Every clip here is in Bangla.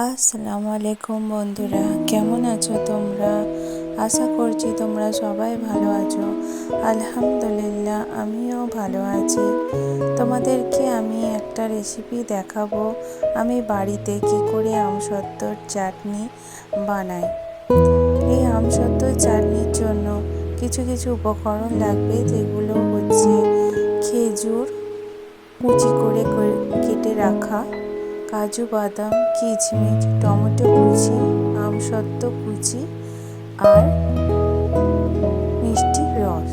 আসসালামু আলাইকুম বন্ধুরা, কেমন আছো তোমরা? আশা করছি তোমরা সবাই ভালো আছো। আলহামদুলিল্লাহ, আমিও ভালো আছি। তোমাদেরকে আমি একটা রেসিপি দেখাবো। আমি বাড়িতে কি করে আমসত্ত্বর চাটনি বানাই। এই আমসত্ত্বর চাটনির জন্য কিছু কিছু উপকরণ লাগবে, যেগুলো হচ্ছে খেজুর কুচি করে কেটে রাখা। কাজু, বাদাম, কিচমিচ, টমেটো কুচি আমসত্ত্ব কুচি আর মিষ্টি রস।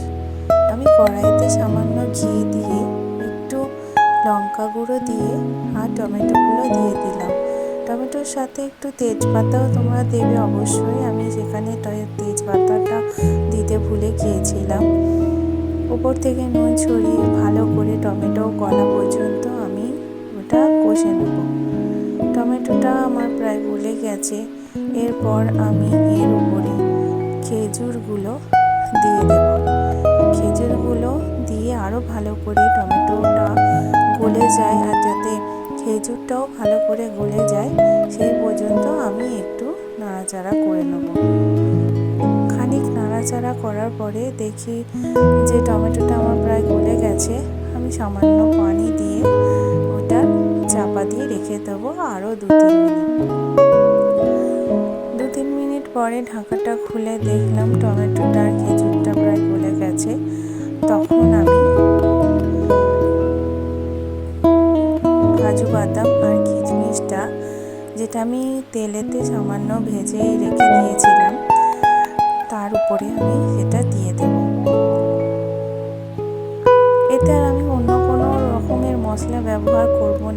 আমি কড়াইতে সামান্য ঘি দিয়ে, একটু লঙ্কা গুঁড়ো দিয়ে আর টমেটোগুলো দিয়ে দিলাম। টমেটোর সাথে একটু তেজপাতাও তোমরা দেবে অবশ্যই। আমি সেখানে তেজপাতাটা দিতে ভুলে গিয়েছিলাম। উপর থেকে নুন ছড়িয়ে ভালো করে টমেটো গলা পর্যন্ত আমি ওটা কষে নেব। টমেটোটা আমার প্রায় গলে গেছে। এরপর আমি এর উপরে খেজুরগুলো দিয়ে দেব। খেজুরগুলো দিয়ে আরও ভালো করে টমেটোটা গলে যায় আর যাতে খেজুরটাও ভালো করে গলে যায়, সেই পর্যন্ত আমি একটু নাড়াচাড়া করে নেব। খানিক নাড়াচাড়া করার পরে দেখি যে টমেটোটা আমার প্রায় গলে গেছে। আমি সামান্য পানি দিয়ে দেবো আরও দু তিন দু তিন মিনিট পরে ঢাকাটা খুলে দেখলাম টমেটোটা আর খেজুরটা প্রায় গলে গেছে। তখন আমি কাজু বাদাম আর কিচমিচটা যেটা আমি তেলেতে সামান্য ভেজে রেখে দিয়েছিলাম, তার উপরে আমি সেটা দিয়ে দেব। এতে আর আমি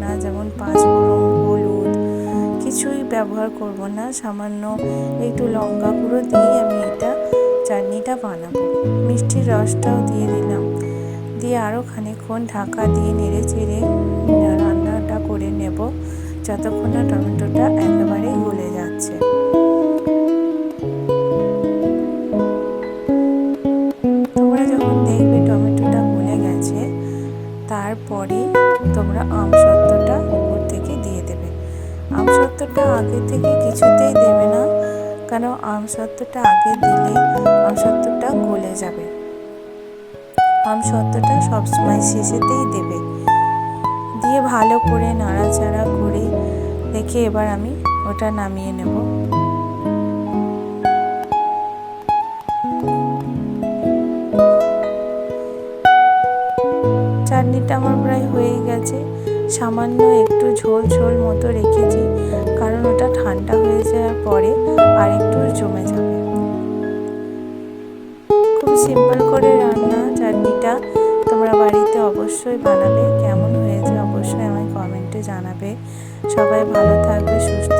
না, যেমন পাঁচ পাঁচফোড়ন হলুদ, কিছুই ব্যবহার করব না। সামান্য একটু লঙ্কা গুঁড়ো দিয়ে আমি এটা চাটনিটা বানাবো। মিষ্টির রসটাও দিয়ে দিলাম। দিয়ে আরও খানিকক্ষণ ঢাকা দিয়ে নেড়ে চেড়ে রান্নাটা করে নেব, যতক্ষণ না টমেটোটা একেবারে গলে যাচ্ছে। তোমরা যখন দেখবে টমেটোটা গলে গেছে, তারপরে তোমরা আমসত্ত্বটা আমসত্ত্বটা আগে থেকে কিছুতেই দেবে না। কারণ আমসত্ত্বটা আগে দিলে আমসত্ত্বটা গলে যাবে। আমসত্ত্বটা সবসময় শেষেতেই দেবে। দিয়ে ভালো করে নাড়াচাড়া করে দেখে এবার আমি ওটা নামিয়ে নেব। চাটনিটা আমার প্রায় হয়ে গেছে। সামান্য একটু ঝোল ঝোল মতো ঠান্ডা হয়ে যাওয়ার পরে আর একটু জমে যাবে। খুব সিম্পল করে রান্না, চাটনিটা তোমরা বাড়িতে অবশ্যই বানাবে। কেমন হয়েছে অবশ্যই আমায় কমেন্টে জানাবে। সবাই ভালো থাকবে, সুস্থ